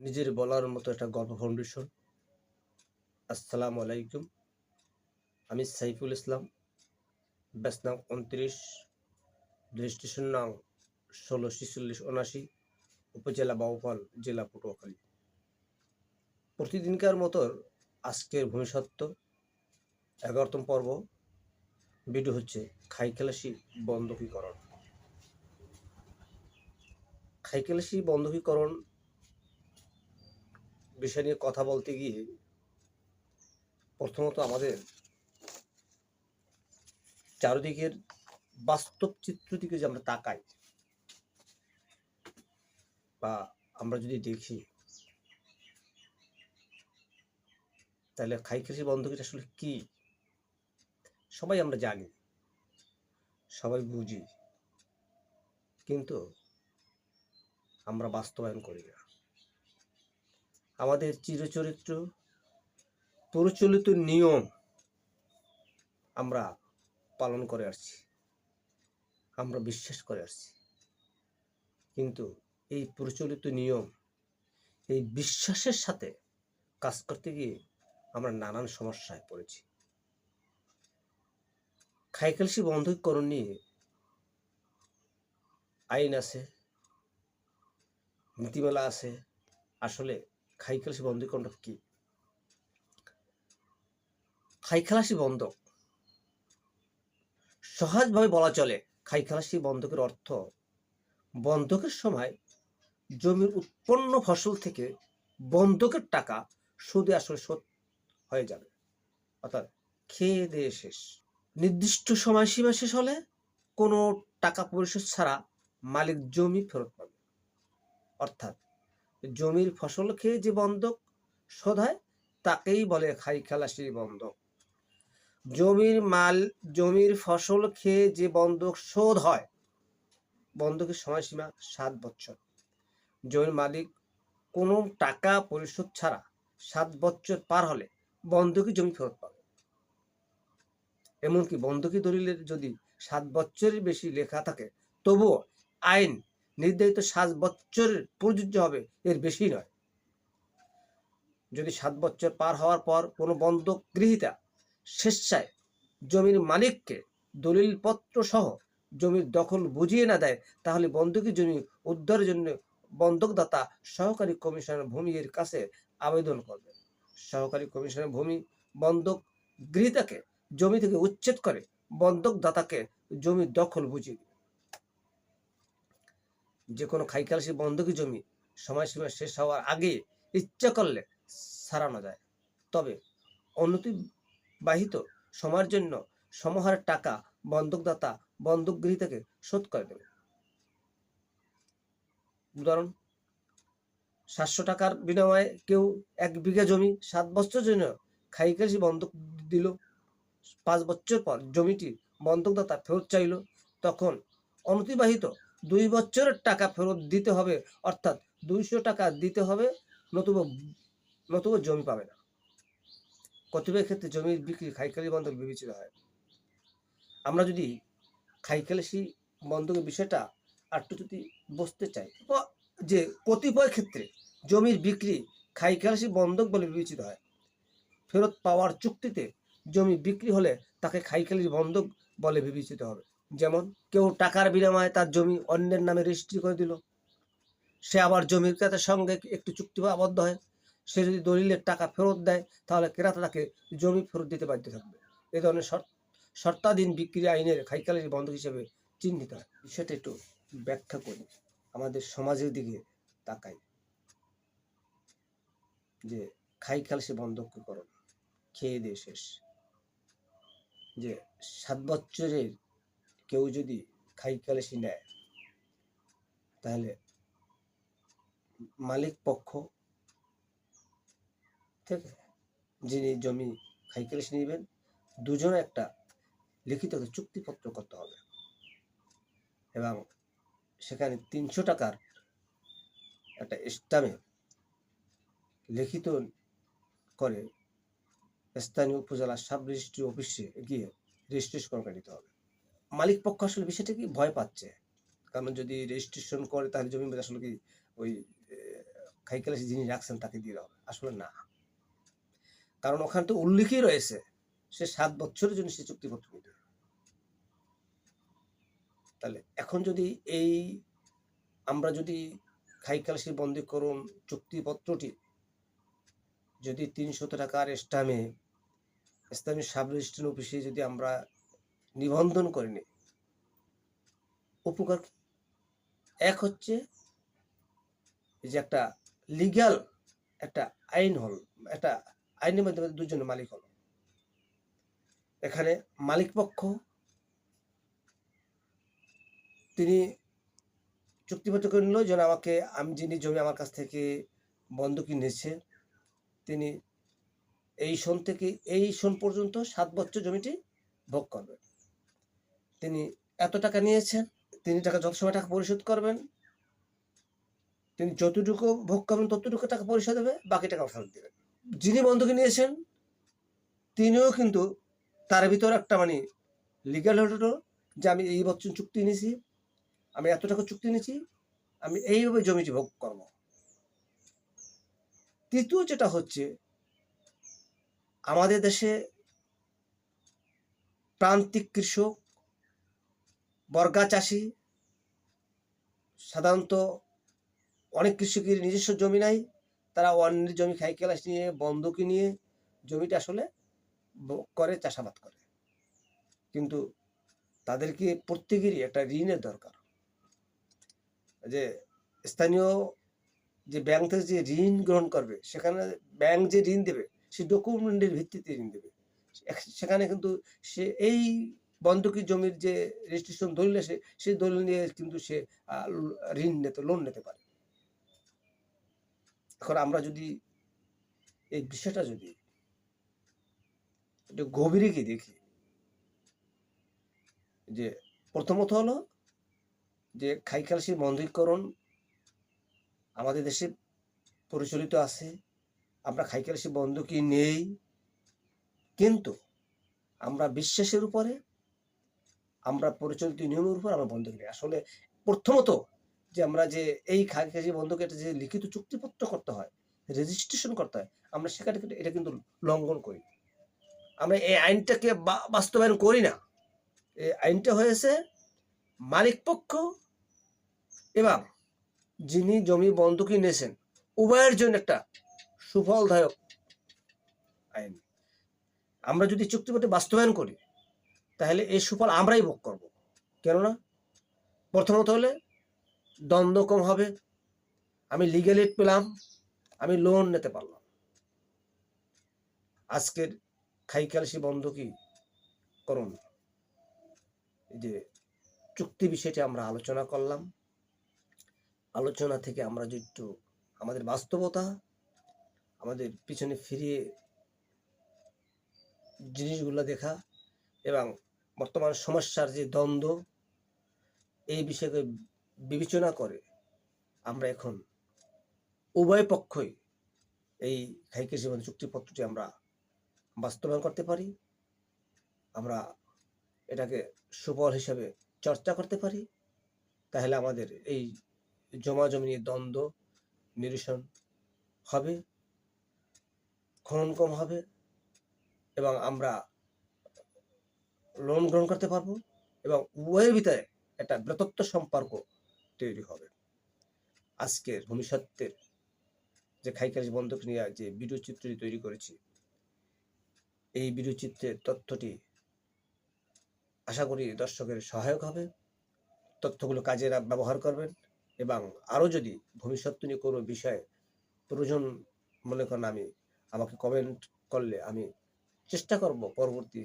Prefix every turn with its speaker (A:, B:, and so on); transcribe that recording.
A: নিজের বলার মতো একটা গল্প ফাউন্ডেশন আসসালামু আলাইকুম। আমি সাইফুল ইসলাম ব্যাস নাম উনত্রিশ রেজিস্ট্রেশন নাম ষোলো ছিচল্লিশ উনাশি উপজেলা বাউফল, জেলা পটুয়াখালী। প্রতিদিনকার মতো আজকের ভূমিসত্ত্ব এগারোতম পর্ব। ভিডিও হচ্ছে খাইকেলাসি বন্ধকীকরণ। খাইকেলাসি বন্ধকীকরণ বিষয় নিয়ে কথা বলতে গিয়ে প্রথমত আমাদের চারিদিকের বাস্তব চিত্র দিকে যে আমরা তাকাই, বা আমরা যদি দেখি, তাহলে খাইকেলাসি বন্ধকীটা আসলে কি? সবাই আমরা জানি, সবাই বুঝি, কিন্তু আমরা বাস্তবায়ন করি না। আমাদের চিরচরিত্র, প্রচলিত নিয়ম আমরা পালন করে আসছি, আমরা বিশ্বাস করে আসছি। কিন্তু এই প্রচলিত নিয়ম, এই বিশ্বাসের সাথে কাজ করতে গিয়ে আমরা নানান সমস্যায় পড়েছি। খাইকালসি বন্ধকরণ নিয়ে আইন আছে, নীতিমালা আছে, আসলে খাইখালাসি বন্ধকীকরণটা কি? খাইখালাসি বন্ধক সহজভাবে বলা চলে খাইখালাসি বন্ধকের অর্থ, বন্ধকের সময় জমির উৎপন্ন ফসল থেকে বন্ধকের টাকা সুদে আসলে শোধ হয়ে যাবে। অর্থাৎ খেয়ে দিয়ে শেষ। নির্দিষ্ট সময়সীমা শেষ হলে কোনো টাকা পরিশোধ ছাড়া মালিক জমি ফেরত পাবে। অর্থাৎ জমির ফসল খেয়ে যে বন্ধক শোধ হয় তাকেই বলে খাই খালাসি বন্ধক। জমির মাল, জমির ফসল খেয়ে যে বন্ধক শোধ হয়, বন্ধকের সময়সীমা সাত বছর। জমির মালিক কোনো টাকা পরিশোধ ছাড়া সাত বছর পার হলে বন্ধকি জমি ফেরত পাবে। এমনকি বন্ধকি দলিলের যদি সাত বছরের বেশি লেখা থাকে, তবুও আইন নির্ধারিত সাত বছরের প্রযোজ্য হবে, এর বেশি নয়। যদি সাত বছর পার হওয়ার পর কোনো বন্ধক গৃহীতা স্বেচ্ছায় জমির মালিককে দলিলপত্র সহ জমির দখল বুঝিয়ে না দেয়, তাহলে বন্ধকি জমি উদ্ধারের জন্য বন্ধকদাতা সহকারী কমিশনার ভূমির কাছে আবেদন করবে সহকারী কমিশনার ভূমি বন্ধক গৃহীতাকে জমি থেকে উচ্ছেদ করে বন্ধকদাতাকে জমির দখল বুঝিয়ে যে কোনো খাইকালসি বন্ধকি জমি সময়সীমা শেষ হওয়ার আগে ইচ্ছা করলে সারানো যায়। তবে অনতিবাহিত সময়ের জন্য সমাহারের টাকা বন্ধকদাতা বন্ধক গৃহীতাকে শোধ করে দেবে। উদাহরণ, সাতশো টাকার বিনিময়ে কেউ এক বিঘা জমি সাত বছর জন্য খাইকালসি বন্ধক দিল। পাঁচ বছর পর জমিটি বন্ধকদাতা ফেরত চাইল। তখন অনতিবাহিত দুই বছরের টাকা ফেরত দিতে হবে, অর্থাৎ দুইশো টাকা দিতে হবে, নতুবা নতুবা জমি পাবে না। কতিপয় ক্ষেত্রে জমির বিক্রি খাইকালি বন্ধক বিবেচিত হয়। আমরা যদি খাইকালাসি বন্ধকের বিষয়টা আরটু যদি বসতে চাই যে কতিপয় ক্ষেত্রে জমির বিক্রি খাইকালাসি বন্ধক বলে বিবেচিত হয়, ফেরত পাওয়ার চুক্তিতে জমি বিক্রি হলে তাকে খাইকালি বন্ধক বলে বিবেচিত হবে। যেমন কেউ টাকার বিনিময়ে তার জমি অন্যের নামে রেজিস্ট্রি করে দিল। সে আবার জমির ক্রেতার সঙ্গে একটু চুক্তি আবদ্ধ হয়। সে যদি দলিলের টাকা ফেরত দেয়, তাহলে ক্রেতা তাকে জমি ফেরত দিতে বাধ্য থাকবে। এ ধরনের শর্ত, শর্তাধীন বিক্রি আইনের খাইকালের বন্ধক হিসেবে চিহ্নিত। হয় সেটা একটু ব্যাখ্যা করি। আমাদের সমাজের দিকে তাকাই। যে খাইকালসি বন্ধকীকরণ, খেয়ে দিয়ে শেষ। যে সাত বছরের কেউ যদি খাইকালেসি নেয়, তাহলে মালিক পক্ষ থেকে যিনি জমি খাইকালেসি নেবেন, দুজনে একটা লিখিত চুক্তিপত্র করতে হবে। এবং সেখানে তিনশো টাকার একটা স্টামে লিখিত করে স্থানীয় উপজেলা সাব রেজিস্ট্রি অফিসে গিয়ে রেজিস্ট্রেশন করে নিতে হবে। মালিক পক্ষ আসলে বিষয়টা কি? ভয় পাচ্ছে। কারণ যদি রেজিস্ট্রেশন করে, তাহলে জমি আসলে কি ওই খাইকালাসি যিনি রাখছেন তাকে দিয়ে হবে। আসলে না। কারণ ওখানে তো উল্লেখই রয়েছে, সে সাত বছরের জন্য সে চুক্তিপত্র নিতে। তাহলে এখন যদি এই, আমরা যদি খাইকালাসি বন্দীকরণ চুক্তিপত্রটি যদি তিনশত টাকার স্টামে ইসলামী সাব রেজিস্ট্রেশন অফিসে যদি আমরা নিবন্ধন করে নিই উপকার এক হচ্ছে যে একটা লিগ্যাল একটা আইন হল, একটা আইনের মাধ্যমে দুজনের মালিক হল। এখানে মালিক পক্ষ তিনি চুক্তিপত্র করে নিল, যেন আমাকে, আমি যিনি জমি আমার কাছ থেকে বন্ধকি নিয়েছে তিনি এই সন থেকে, এই সন পর্যন্ত সাত বছর জমিটি ভোগ করবেন। তিনি এত টাকা নিয়েছেন, তিনি টাকা যত সময় টাকা পরিশোধ করবেন, তিনি যতটুকু ভোগ করবেন ততটুকু টাকা পরিশোধ হবে, বাকি টাকা ফেরত দেবেন। যিনি বন্ধুকে নিয়েছেন, তিনিও কিন্তু তার ভিতর একটা মানে লিগাল হলো যে আমি এই বছর চুক্তি নিয়েছি আমি এত টাকা চুক্তি নিয়েছি আমি এইভাবে জমিটি ভোগ করব। তৃতীয় যেটা হচ্ছে, আমাদের দেশে প্রান্তিক কৃষক বর্গা চাষি, সাধারণত অনেক কৃষকের নিজস্ব জমি নাই, তারা অন্যের জমি খাই কেলাস নিয়ে, বন্ধকি নিয়ে জমিটা আসলে করে, চাষাবাদ করে। কিন্তু তাদেরকে প্রত্যেকেরই একটা ঋণের দরকার। যে স্থানীয় যে ব্যাংক থেকে যে ঋণ গ্রহণ করবে, সেখানে ব্যাংক যে ঋণ দেবে, সে ডকুমেন্টের ভিত্তিতে ঋণ দেবে। সেখানে কিন্তু সে এই বন্ধকি জমির যে রেজিস্ট্রেশন দলিল আছে, সেই দলিল নিয়ে কিন্তু সে ঋণ নিতে লোন নিতে পারে। এখন আমরা যদি এই বিষয়টা যদি একটু গভীরে গিয়ে দেখি, যে প্রথমত হলো যে খাইকালসি বন্ধীকরণ আমাদের দেশে পরিচালিত আছে, আমরা খাইকালসি বন্ধকি নেই, কিন্তু আমরা বিশ্বাসের উপরে আমরা পরিচালিত নিয়মের উপর আমরা বন্ধকি নেই আসলে প্রথমত যে আমরা যে এই খাইকালসি বন্ধকি একটা যে লিখিত চুক্তিপত্র করতে হয় রেজিস্ট্রেশন করতে হয়, আমরা সেখানে কিন্তু এটা কিন্তু লঙ্ঘন করি। আমরা এই আইনটাকে বাস্তবায়ন করি না। এই আইনটা হয়েছে মালিক পক্ষ এবং যিনি জমি বন্ধকি নিয়েছেন উভয়ের জন্য একটা সুফলদায়ক আইন। আমরা যদি চুক্তিপত্র বাস্তবায়ন করি তাহলে এই সুফল আমরাই ভোগ করব। কেননা প্রথমত হলে দ্বন্দ্ব কম হবে, আমি লিগেল এড পেলাম, আমি লোন নিতে পারলাম। আজকের খাইকালসি বন্ধকি করুন? এই যে চুক্তি বিষয়টি আমরা আলোচনা করলাম। আলোচনা থেকে আমরা যে একটু আমাদের বাস্তবতা, আমাদের পিছনে ফিরিয়ে জিনিসগুলো দেখা এবং বর্তমান সমস্যার যে দ্বন্দ্ব, এই বিষয়কে বিবেচনা করে আমরা এখন উভয় পক্ষই এই খাইকের জীবন চুক্তিপত্রটি আমরা বাস্তবায়ন করতে পারি, আমরা এটাকে সুফল হিসাবে চর্চা করতে পারি। তাহলে আমাদের এই জমা জমি নিয়ে দ্বন্দ্ব নিরসন হবে, খনন কম হবে এবং আমরা লোন গ্রহণ করতে পারব এবং উভয়ের ভিতরে একটা ব্রতত্ব সম্পর্ক তৈরি হবে। আজকের ভবিষ্যতের যে খাইকাজ বন্ধক নিয়ে যে ভিডিও চিত্রটি তৈরি করেছি, এই ভিডিও চিত্রের তথ্যটি আশা করি দর্শকের সহায়ক হবে। তথ্যগুলো কাজে ব্যবহার করবেন এবং আরও যদি ভবিষ্যৎ নিয়ে কোনো বিষয়ে প্রয়োজন মনে করেন আমি, আমাকে কমেন্ট করলে আমি চেষ্টা করব পরবর্তী